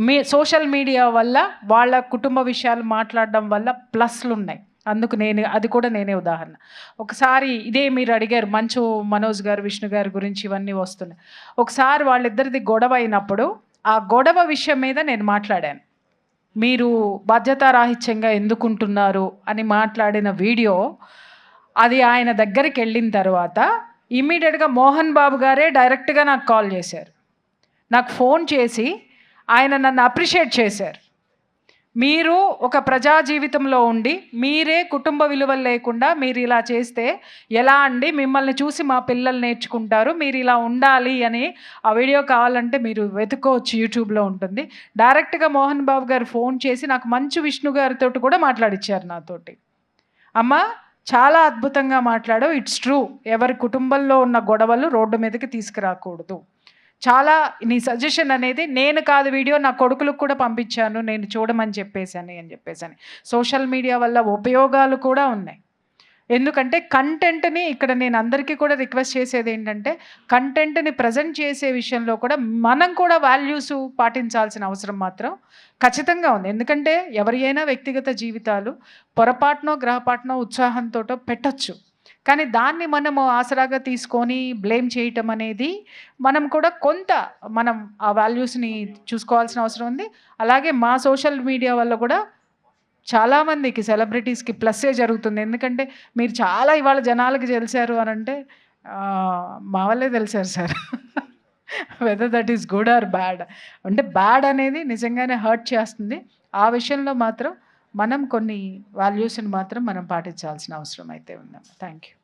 మీ social media వల్ల వాళ్ళ కుటుంబ విషయాలు మాట్లాడడం వల్ల ప్లస్లు ఉన్నాయి. అందుకు నేను అది కూడా నేనే ఉదాహరణ. ఒకసారి ఇదే మీరు అడిగారు మంచు మనోజ్ గారు విష్ణు గారి గురించి ఇవన్నీ వస్తున్నాయి. ఒకసారి వాళ్ళిద్దరిది గొడవ అయినప్పుడు ఆ గొడవ విషయం మీద నేను మాట్లాడాను. మీరు బాధ్యతారాహిత్యంగా ఎందుకుంటున్నారు అని మాట్లాడిన వీడియో అది ఆయన దగ్గరికి వెళ్ళిన తర్వాత ఇమ్మీడియట్గా మోహన్ బాబు గారే డైరెక్ట్గా నాకు కాల్ చేశారు. నాకు ఫోన్ చేసి ఆయన నన్ను అప్రిషియేట్ చేశారు. మీరు ఒక ప్రజా జీవితంలో ఉండి మీరే కుటుంబ విలువలు లేకుండా మీరు ఇలా చేస్తే ఎలా అండి? మిమ్మల్ని చూసి మా పిల్లలు నేర్చుకుంటారు మీరు ఇలా ఉండాలి అని ఆ వీడియో కావాలంటే మీరు వెతుక్కోవచ్చు యూట్యూబ్లో ఉంటుంది. డైరెక్ట్గా మోహన్ బాబు గారు ఫోన్ చేసి నాకు మంచు విష్ణు గారితో కూడా మాట్లాడిచ్చారు నాతోటి. అమ్మ చాలా అద్భుతంగా మాట్లాడావు. It's true. ఎవరి కుటుంబంలో ఉన్న గొడవలు రోడ్డు మీదకి తీసుకురాకూడదు. చాలా నీ సజెషన్ అనేది నేను కాదు వీడియో నా కొడుకులకు కూడా పంపించాను నేను చూడమని చెప్పేశాను అని చెప్పేసాను. సోషల్ మీడియా వల్ల ఉపయోగాలు కూడా ఉన్నాయి. ఎందుకంటే కంటెంట్ని ఇక్కడ నేను అందరికీ కూడా రిక్వెస్ట్ చేసేది ఏంటంటే కంటెంట్ని ప్రజెంట్ చేసే విషయంలో కూడా మనం కూడా వాల్యూస్ పాటించాల్సిన అవసరం మాత్రం ఖచ్చితంగా ఉంది. ఎందుకంటే ఎవరి అయినా వ్యక్తిగత జీవితాలు పొరపాటునో గ్రహపాటునో ఉత్సాహంతో పెట్టచ్చు. కానీ దాన్ని మనము ఆసరాగా తీసుకొని బ్లేమ్ చేయటం అనేది మనం కూడా కొంత మనం ఆ వాల్యూస్ని చూసుకోవాల్సిన అవసరం ఉంది. అలాగే మా సోషల్ మీడియా వల్ల కూడా చాలామందికి సెలబ్రిటీస్కి ప్లస్సే జరుగుతుంది. ఎందుకంటే మీరు చాలా ఇవాళ జనాలకి తెలిసారు అని అంటే మా వాళ్ళే తెలిసారు sir. Weather that is good or bad అంటే బ్యాడ్ అనేది నిజంగానే హర్ట్ చేస్తుంది. ఆ విషయంలో మాత్రం మనం కొన్ని వాల్యూస్ని మాత్రం మనం పాటించాల్సిన అవసరం అయితే ఉందమ్మా. Thank you